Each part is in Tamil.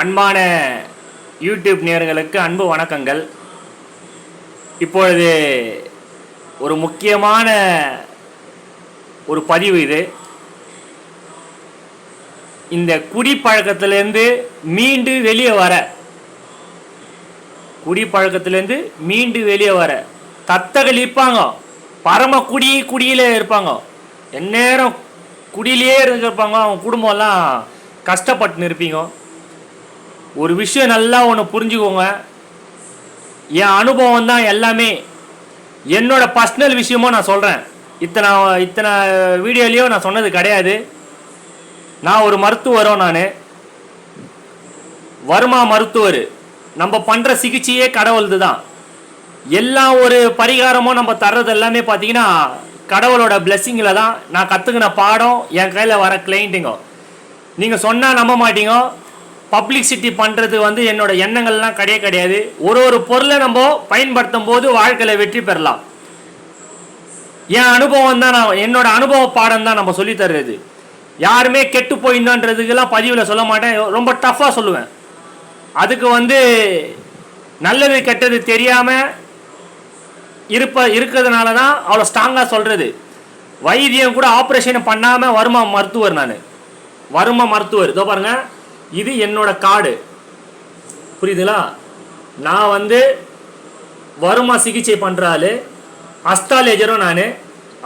அன்பான யூடியூப் நேர்களுக்கு அன்பு வணக்கங்கள். இப்பொழுது ஒரு முக்கியமான ஒரு பதிவு இது. இந்த குடிப்பழக்கத்திலேருந்து மீண்டு வெளியே வர குடிப்பழக்கத்திலேருந்து மீண்டு வெளியே வர தத்தகள் இருப்பாங்க. பரம குடி குடியிலே இருப்பாங்க. எந்நேரம் குடியிலேயே இருந்துருப்பாங்க. அவங்க குடும்பம்லாம் கஷ்டப்பட்டுன்னு இருப்பீங்க ஒரு விஷயம் நல்லா ஒன்று புரிஞ்சுக்கோங்க. என் அனுபவம் தான் எல்லாமே. என்னோட பர்சனல் விஷயமும் நான் சொல்கிறேன் இத்தனை இத்தனை வீடியோலேயும் நான் சொன்னது கிடையாது. நான் ஒரு மருத்துவரும் நான். வருமா மருத்துவர். நம்ம பண்ணுற சிகிச்சையே கடவுள்து தான். எல்லா ஒரு பரிகாரமும் நம்ம தர்றது எல்லாமே பார்த்தீங்கன்னா கடவுளோட பிளெஸ்ஸிங்கில் தான் நான் கற்றுக்கின பாடம் என் கையில் வர கிளைண்ட்டுங்க நீங்கள் சொன்னால் நம்ப மாட்டீங்க. பப்ளிக்சிட்டி பண்ணுறது வந்து என்னோட எண்ணங்கள்லாம் கிடையே கிடையாது. ஒரு ஒரு பொருளை நம்ம பயன்படுத்தும் போது வாழ்க்கையில் வெற்றி பெறலாம். என் அனுபவம் தான் நான் என்னோட அனுபவ பாடம் தான் நம்ம சொல்லித் தர்றது. யாருமே கெட்டு போயிடணுன்றதுக்கெல்லாம் பதிவில் சொல்ல மாட்டேன். ரொம்ப டஃப்பாக சொல்லுவேன். அதுக்கு வந்து நல்லது கெட்டது தெரியாமல் இருப்ப இருக்கிறதுனால தான் அவ்வளோ ஸ்ட்ராங்காக சொல்கிறது வைத்தியம் கூட ஆப்ரேஷன் பண்ணாமல் வருமா மருத்துவர் நான். வரும மருத்துவர். இதோ பாருங்கள் இது என்னோட காடு புரியுதுங்களா? நான் வந்து வருமா சிகிச்சை பண்ணுற ஆள் நான்.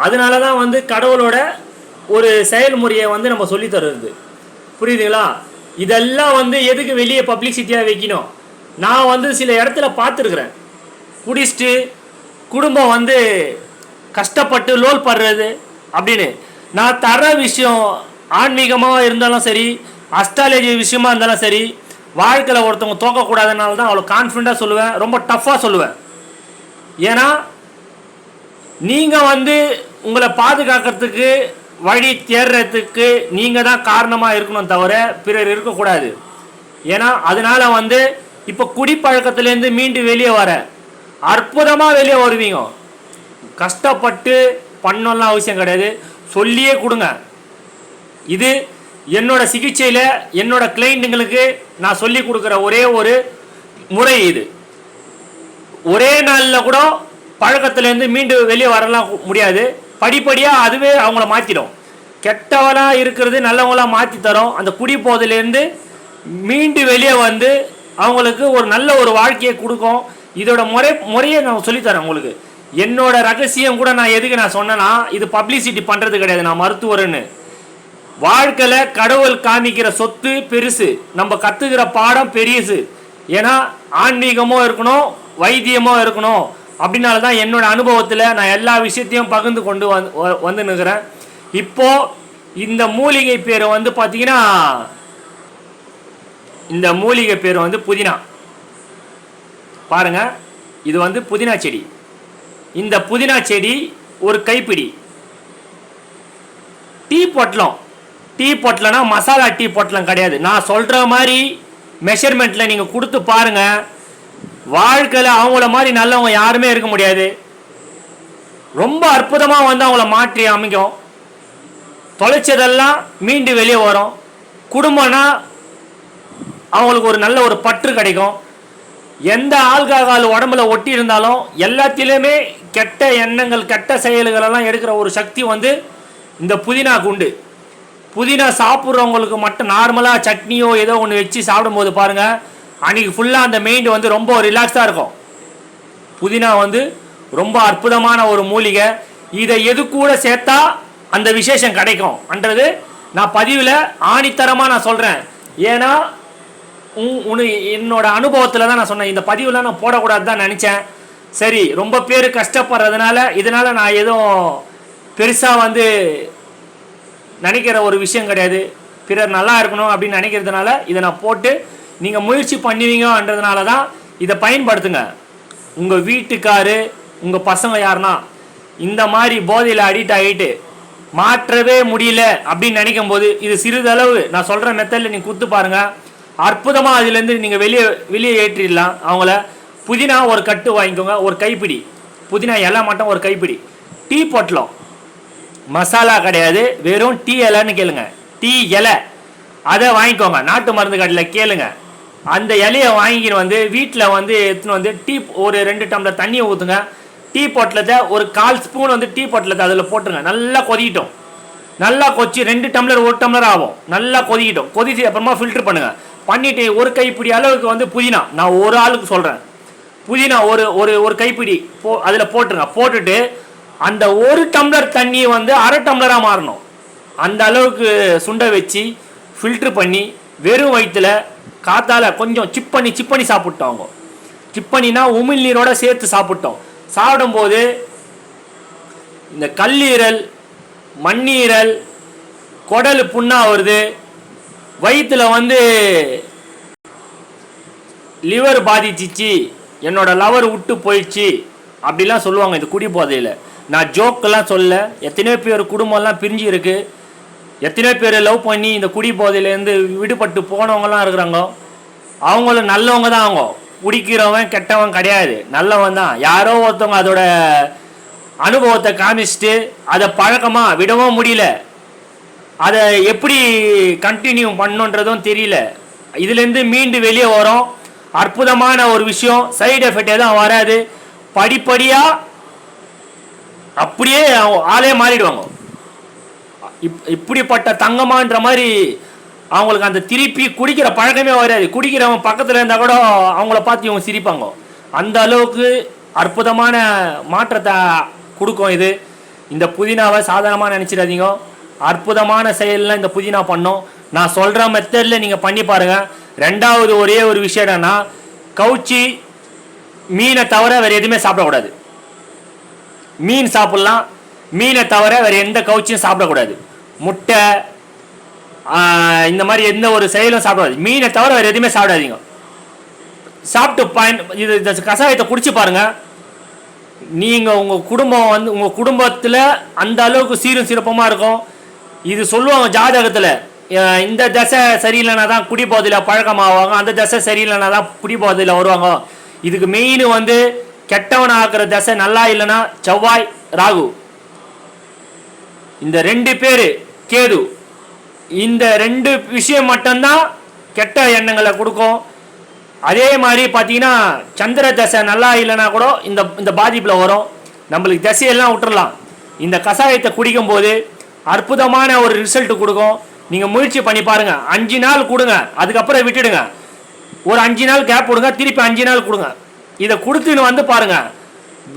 அதனால தான் வந்து கடவுளோட ஒரு செயல்முறையை வந்து நம்ம சொல்லித்தருது புரியுதுங்களா? இதெல்லாம் வந்து எதுக்கு வெளியே பப்ளிசிட்டியாக வைக்கணும்? நான் வந்து சில இடத்துல பார்த்துருக்குறேன். குடிச்சிட்டு குடும்பம் வந்து கஷ்டப்பட்டு லோல் படுறது அப்படின்னு. நான் தர விஷயம் ஆன்மீகமாக இருந்தாலும் சரி அஸ்ட்ராலஜி விஷயமா இருந்தாலும் சரி வாழ்க்கையில் ஒருத்தவங்க தோக்கக்கூடாதனால தான் அவ்வளோ கான்ஃபிடண்ட்டாக சொல்லுவேன் ரொம்ப டஃப்பாக சொல்லுவேன். ஏன்னா நீங்கள் வந்து உங்களை பாதுகாக்கிறதுக்கு வழி தேடுறதுக்கு நீங்கள் தான் காரணமாக இருக்கணும் தவிர பிறர் இருக்கக்கூடாது. ஏன்னா அதனால் வந்து இப்போ குடிப்பழக்கத்துலேருந்து மீண்டு வெளியே வர அற்புதமாக வெளியே வருவீங்க. கஷ்டப்பட்டு பண்ணலாம் அவசியம் கிடையாது. சொல்லியே கொடுங்க. இது என்னோட சிகிச்சையில் என்னோட கிளைண்ட்டுங்களுக்கு நான் சொல்லி கொடுக்குற ஒரே ஒரு முறை இது. ஒரே நாளில் கூட பழக்கத்துலேருந்து மீண்டு வெளியே வரலாம் முடியாது. படிப்படியாக அதுவே அவங்கள மாற்றிடும் கெட்டவளாக இருக்கிறது நல்லவங்களாக மாற்றி தரும். அந்த குடி போதிலேருந்து மீண்டு வெளியே வந்து அவங்களுக்கு ஒரு நல்ல ஒரு வாழ்க்கையை கொடுக்கும். இதோட முறை முறையை நான் சொல்லித்தரேன் உங்களுக்கு. என்னோட ரகசியம் கூட நான் எதுக்கு நான் சொன்னேன்னா இது பப்ளிசிட்டி பண்ணுறது கிடையாது. நான் மருத்துவர்னு வாழ்க்கையில் கடவுள் காமிக்கிற சொத்து பெருசு. நம்ம கற்றுக்கிற பாடம் பெரியசு ஏன்னா ஆன்மீகமும் இருக்கணும் வைத்தியமும் இருக்கணும். அப்படின்னால தான் என்னோட அனுபவத்தில் நான் எல்லா விஷயத்தையும் பகிர்ந்து கொண்டு வந்து வ- வந்து நிற்கிறேன். இப்போ இந்த மூலிகை பேர் வந்து பார்த்தீங்கன்னா இந்த மூலிகை பேர் வந்து புதினா. பாருங்க இது வந்து புதினா செடி. இந்த புதினா செடி ஒரு கைப்பிடி. டீ பொட்டலம். டீ பொட்டலனா மசாலா டீ பொட்டலம் கிடையாது. நான் சொல்கிற மாதிரி மெஷர்மெண்ட்டில் நீங்கள் கொடுத்து பாருங்க. வாழ்க்கையில் அவங்கள மாதிரி நல்லவங்க யாருமே இருக்க முடியாது. ரொம்ப அற்புதமாக வந்து அவங்கள மாற்றி அமைக்கும். தொலைச்சதெல்லாம் மீண்டு வெளியே வரும். குடும்பம்னா அவங்களுக்கு ஒரு நல்ல ஒரு பற்று கிடைக்கும். எந்த ஆல்கஹால் உடம்புல ஒட்டி இருந்தாலும் எல்லாத்திலையுமே கெட்ட எண்ணங்கள் கெட்ட செயல்களெல்லாம் எடுக்கிற ஒரு சக்தி வந்து இந்த புதினாக்கு உண்டு. புதினா சாப்பிட்றவங்களுக்கு மட்டும் நார்மலாக சட்னியோ ஏதோ ஒன்று வச்சு சாப்பிடும்போது பாருங்கள் அன்றைக்கி ஃபுல்லாக அந்த மைண்டு வந்து ரொம்ப ரிலாக்ஸாக இருக்கும். புதினா வந்து ரொம்ப அற்புதமான ஒரு மூலிகை. இதை எது கூட சேர்த்தா அந்த விசேஷம் கிடைக்கும். அன்றது நான் பதிவில் ஆணித்தரமாக நான் சொல்கிறேன் ஏன்னா உன் உனு என்னோட அனுபவத்தில் தான் நான் சொன்னேன். இந்த பதிவில் நான் போடக்கூடாது தான் நினச்சேன். சரி ரொம்ப பேர் கஷ்டப்படுறதுனால இதனால் நான் எதுவும் பெருசாக வந்து நினைக்கிற ஒரு விஷயம் கிடையாது. பிறர் நல்லா இருக்கணும் அப்படின்னு நினைக்கிறதுனால இதை நான் போட்டு நீங்கள் முயற்சி பண்ணுவீங்கன்றதுனால தான் இதை பயன்படுத்துங்க. உங்கள் வீட்டுக்காரு உங்கள் பசங்க யாருன்னா இந்த மாதிரி போதையில் அடிக்ட் ஆகிட்டு மாற்றவே முடியல அப்படின்னு நினைக்கும் போது இது சிறிதளவு நான் சொல்கிற மெத்தடில் நீங்கள் கொடுத்து பாருங்கள் அற்புதமாக அதுலேருந்து நீங்கள் வெளியே வெளியே ஏற்றிடலாம். அவங்கள புதினா ஒரு கட்டு வாங்கிக்கோங்க ஒரு கைப்பிடி. புதினா எல்லாம் மட்டும் ஒரு கைப்பிடி. டீ பொட்டலம். மசாலா கிடையாது வெறும் டீ இலைன்னு கேளுங்க. டீ இலை. அதை வாங்கிக்கோங்க. நாட்டு மருந்து கடையில் கேளுங்க. அந்த இலையை வாங்கின்னு வந்து வீட்டில் வந்து எடுத்துன்னு வந்து டீ ஒரு ரெண்டு டம்ளர் தண்ணியை ஊற்றுங்க டீ பொட்டலத்தை ஒரு கால் ஸ்பூன் வந்து டீ பொட்டலத்தை அதில் போட்டுருங்க. நல்லா கொதிக்கிட்டோம். நல்லா கொச்சி ரெண்டு டம்ளர் ஒரு டம்ளர் ஆகும். நல்லா கொதிக்கிட்டோம். கொதிச்சு அப்புறமா ஃபில்டர் பண்ணுங்கள் பண்ணிவிட்டு ஒரு கைப்பிடி அளவுக்கு வந்து புதினா. நான் ஒரு ஆளுக்கு சொல்கிறேன் புதினா ஒரு ஒரு ஒரு கைப்பிடி போ அதில் போட்டுருங்க. போட்டுட்டு அந்த ஒரு டம்ளர் தண்ணி வந்து அரை டம்ளராக மாறணும். அந்த அளவுக்கு சுண்டை வச்சு ஃபில்ட்ரு பண்ணி வெறும் வயிற்றுல காத்தால் கொஞ்சம் சிப் பண்ணி சிப் பண்ணி சாப்பிட்டோம் அவங்க. சிப் பண்ணினா உமிழ் நீரோட சேர்த்து சாப்பிட்டோம். சாப்பிடும்போது இந்த கல்லீரல் மண்ணீரல் குடல் புண்ணா வருது. வயிற்றுல வந்து லிவர் பாதிச்சிச்சு. என்னோட லவர் விட்டு போயிடுச்சு. அப்படிலாம் சொல்லுவாங்க இந்த குடி போதையில் நான் ஜோக்கெல்லாம் சொல்ல எத்தனையோ பேர் குடும்பம்லாம் பிரிஞ்சு இருக்குது எத்தனையோ பேர் லவ் பண்ணி இந்த குடி போதையிலேருந்து விடுபட்டு போனவங்கலாம் இருக்கிறாங்க. அவங்களும் நல்லவங்க தான் அவங்க. குடிக்கிறவன் கெட்டவன் கிடையாது. நல்லவன் தான். யாரோ ஒருத்தவங்க அதோட அனுபவத்தை காமிச்சிட்டு அதை பழக்கமாக விடவும் முடியல. அதை எப்படி கண்டினியூ பண்ணுன்றதும் தெரியல. இதுலேருந்து மீண்டு வெளியே வரும். அற்புதமான ஒரு விஷயம். சைடு எஃபெக்டே தான் வராது. படிப்படியாக அப்படியே அவங்க ஆளே மாறிடுவாங்க. இப் இப்படிப்பட்ட தங்கமான்ற மாதிரி அவங்களுக்கு அந்த திருப்பி குடிக்கிற பழக்கமே வராது. குடிக்கிறவன் பக்கத்தில் இருந்தால் கூட அவங்கள பார்த்து இவங்க சிரிப்பாங்க. அந்த அளவுக்கு அற்புதமான மாற்றத்தை கொடுக்கும் இது. இந்த புதினாவை சாதாரணமாக நினச்சிடாதீங்க. அற்புதமான செயல்லாம் இந்த புதினா பண்ணோம். நான் சொல்கிற மெத்தடில் நீங்கள் பண்ணி பாருங்கள் ரெண்டாவது ஒரே ஒரு விஷயம் என்னென்னா கவுச்சி மீனை தவிர வேறு எதுவுமே சாப்பிடக்கூடாது. மீன் சாப்பிட்லாம். மீனை தவிர வேறு எந்த கவுச்சியும் சாப்பிடக்கூடாது. முட்டை இந்த மாதிரி எந்த ஒரு செயலும் சாப்பிடாது மீனை தவிர வேறு எதுவுமே சாப்பிடாதீங்க. சாப்பிட்டு பயன் இது இந்த கஷாயத்தை குடிச்சு பாருங்க. நீங்கள் உங்கள் குடும்பம் வந்து உங்கள் குடும்பத்தில் அந்த அளவுக்கு சீரும் சிறப்பமாக இருக்கும். இது சொல்லுவாங்க ஜாதகத்தில் இந்த தசை சரியில்லைனா தான் குடிபோதையில் பழக்கமாவாங்க அந்த தசை சரியில்லைனா தான் குடிபோதையில் வருவாங்க. இதுக்கு மெயின் வந்து கெட்டவன் ஆக்குற தசை நல்லா இல்லைன்னா செவ்வாய் ராகு. இந்த ரெண்டு பேர் கேது. இந்த ரெண்டு விஷயம் மட்டும்தான் கெட்ட எண்ணங்களை கொடுக்கும். அதே மாதிரி பார்த்தீங்கன்னா சந்திர தசை நல்லா இல்லைன்னா கூட இந்த இந்த பாதிப்பில் வரும். நம்மளுக்கு தசையெல்லாம் விட்டுறலாம். இந்த கஷாயத்தை குடிக்கும்போது அற்புதமான ஒரு ரிசல்ட் கொடுக்கும். நீங்கள் முயற்சி பண்ணி பாருங்க. அஞ்சு நாள் கொடுங்க. அதுக்கப்புறம் விட்டுடுங்க. ஒரு அஞ்சு நாள் கேப் கொடுங்க. திருப்பி அஞ்சு நாள் கொடுங்க. இதை கொடுத்துன்னு வந்து பாருங்க.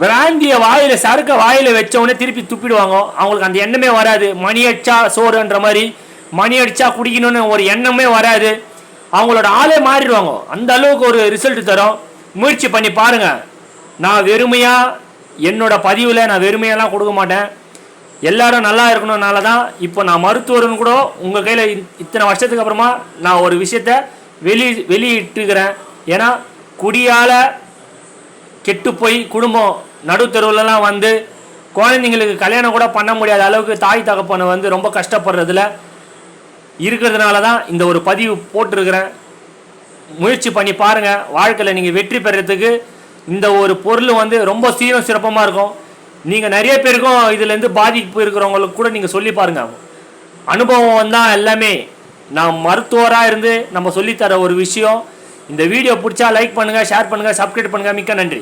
பிராந்திய வாயில் சறுக்க வாயில் வச்சவொடனே திருப்பி துப்பிடுவாங்க. அவங்களுக்கு அந்த எண்ணமே வராது. மணி அடிச்சா சோறுன்ற மாதிரி மணி அடிச்சா குடிக்கணும்னு ஒரு எண்ணமே வராது. அவங்களோட ஆளே மாறிடுவாங்க. அந்த அளவுக்கு ஒரு ரிசல்ட் தரும். முயற்சி பண்ணி பாருங்க. நான் வெறுமையா என்னோட பதிவில் நான் வெறுமையெல்லாம் கொடுக்க மாட்டேன். எல்லாரும் நல்லா இருக்கணும்னால தான் இப்போ நான் மருத்துவர்னு கூட உங்கள் கையில் இத்தனை வருஷத்துக்கு அப்புறமா நான் ஒரு விஷயத்த வெளி வெளியிட்டுக்கிறேன் ஏன்னா குடியால் கெட்டு போய் குடும்பம் நடுத்தருவுலலாம் வந்து குழந்தைங்களுக்கு கல்யாணம் கூட பண்ண முடியாத அளவுக்கு தாய் தகப்பனை வந்து ரொம்ப கஷ்டப்படுறதுல இருக்கிறதுனால தான் இந்த ஒரு பதிவு போட்டிருக்கிறேன். முயற்சி பண்ணி பாருங்கள் வாழ்க்கையில் நீங்கள் வெற்றி பெறத்துக்கு இந்த ஒரு பொருள் வந்து ரொம்ப சீரம் சிறப்பமாக இருக்கும். நீங்கள் நிறைய பேருக்கும் இதுலேருந்து பாதிப்பு இருக்கிறவங்களுக்கு கூட நீங்கள் சொல்லி பாருங்கள் அனுபவம் தான் எல்லாமே நான் மருத்துவராக இருந்து நம்ம சொல்லித்தர ஒரு விஷயம். இந்த வீடியோ பிடிச்சா லைக் பண்ணுங்கள் ஷேர் பண்ணுங்கள் சப்ஸ்கிரைப் பண்ணுங்கள் மிக்க நன்றி.